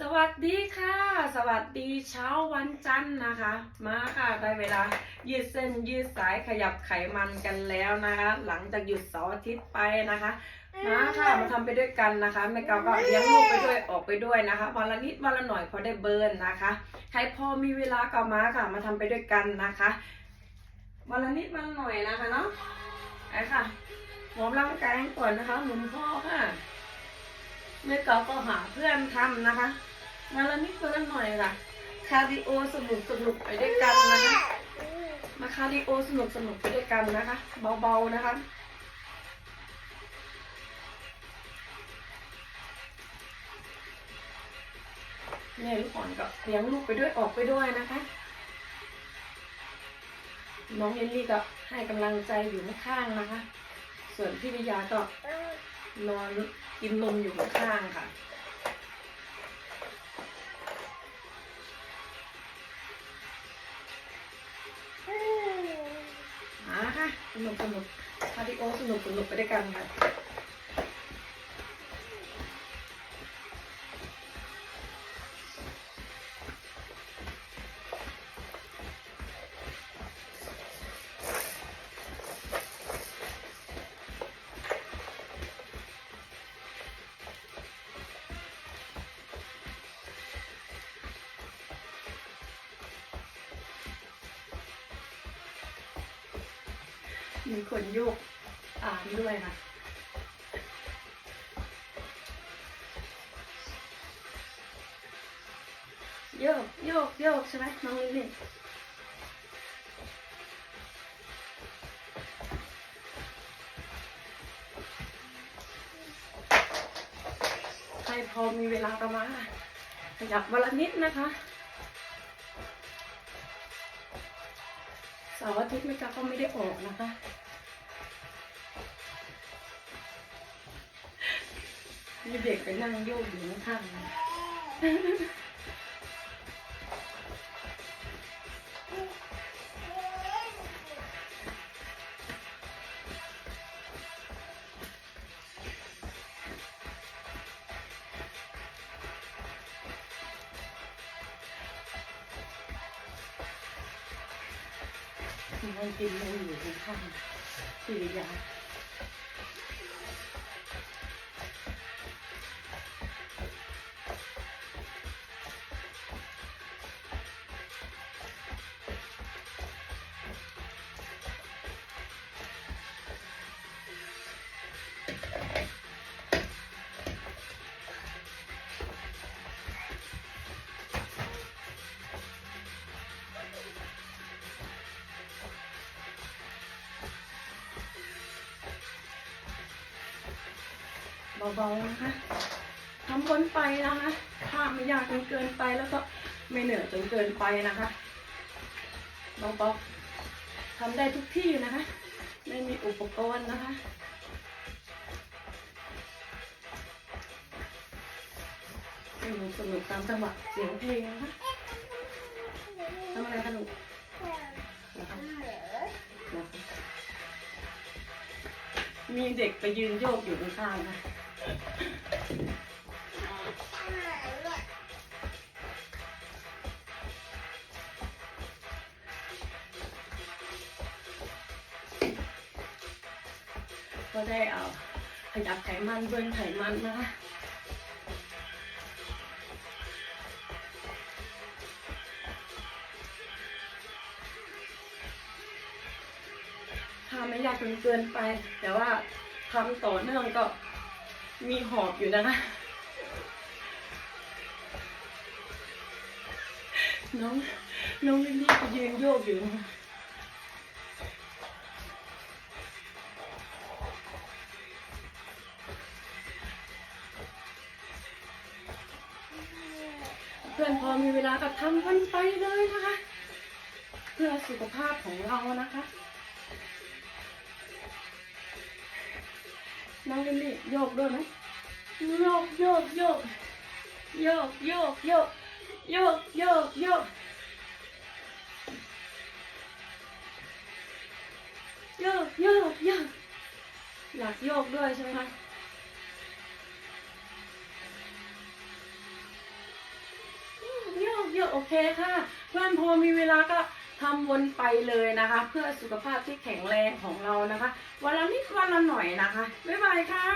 สวัสดีค่ะ สวัสดีเช้าวันจันทร์นะคะ มาค่ะได้เวลา ยืดเส้นยืดสายขยับไขมันกันแล้วนะคะ หลังจากหยุดเสาร์อาทิตย์ไปนะคะมาค่ะมาทำไปด้วยกันนะคะแม่กาก็เลี้ยงลูกไปด้วยออกไปด้วยนะคะวันละนิดวันละหน่อยพอได้เบิร์นนะคะใครพอมีเวลาก็มาค่ะ มาทำไปด้วยกันนะคะวันละนิดวันละหน่อยนะคะเนาะไปค่ะวอมร่างกายก่อนนะคะหมุนข้อค่ะ แม่เกาก็หาเพื่อนทำนะคะวันละนิดวันละหน่อยค่ะ คาร์ดิโอสนุกสนุกไปด้วยกันนะคะ มาคาร์ดิโอสนุกสนุกไปด้วยกันนะคะ เบาๆนะคะแม่ยลูกอ่อนก็เลี้ยงลูกไปด้วยออกไปด้วยนะคะ น้องเยลลี่ก็ให้กำลังใจอยู่ข้างๆนะคะ ส่วนพี่วิยาก็ นอนกินนมอยู่ข้างๆค่ะ มาค่ะสนุกสนุกคาร์ดิโอสนุกสนุกไปด้วยกันค่ะ มีคนโยกอ่านด้วยค่ะโยกโยกโยกใช่ไหมน้องลิลลี่ใครพอมีเวลาก็มาณขยับวันละนิดนะคะ สาร์อาทิตย์ไม่กล้าก็ไม่ได้ออกนะคะ มีเด็กไปนั่งโยกอยู่ข้างๆ 今天给你们也不看，这个家。 เบาๆนะคะทำพ้นไปนะคะถ้าไม่ยากจนเกินไปแล้วก็ไม่เหนื่อยจนเกินไปนะคะเบาๆทำได้ทุกที่นะคะ ไม่มีอุปกรณ์นะคะสนุกสนุกตามจังหวะเสียงเพลงนะคะทำอะไรคะลูกนะคะนะคะมีเด็กไปยืนโยกอยู่ข้างๆนะ ก็ได้เอาขยับไขมันเบิร์นไขมันนะคะถ้าไม่ยากจนเกินไป แต่ว่าทำต่อเนื่องก็มีหอบอยู่นะคะ น้อง น้องลิลลี่ไปยืนโยกอยู่ พื่อนพอมีเวลาก็ทำกันไปเลยนะคะ เพื่อสุขภาพของเรานะคะน้องลิลลี่โยกด้วยไหมโยกโยกโยกโยกโยกโยกโยกโยกโยกโยกโยกโยกอยากโยกด้วยใช่ไหมคะ โอเคค่ะ เพื่อนพอมีเวลาก็ทำวนไปเลยนะคะ เพื่อสุขภาพที่แข็งแรงของเรานะคะ วันละนิดวันละหน่อยนะคะ บ๊ายบายค่ะ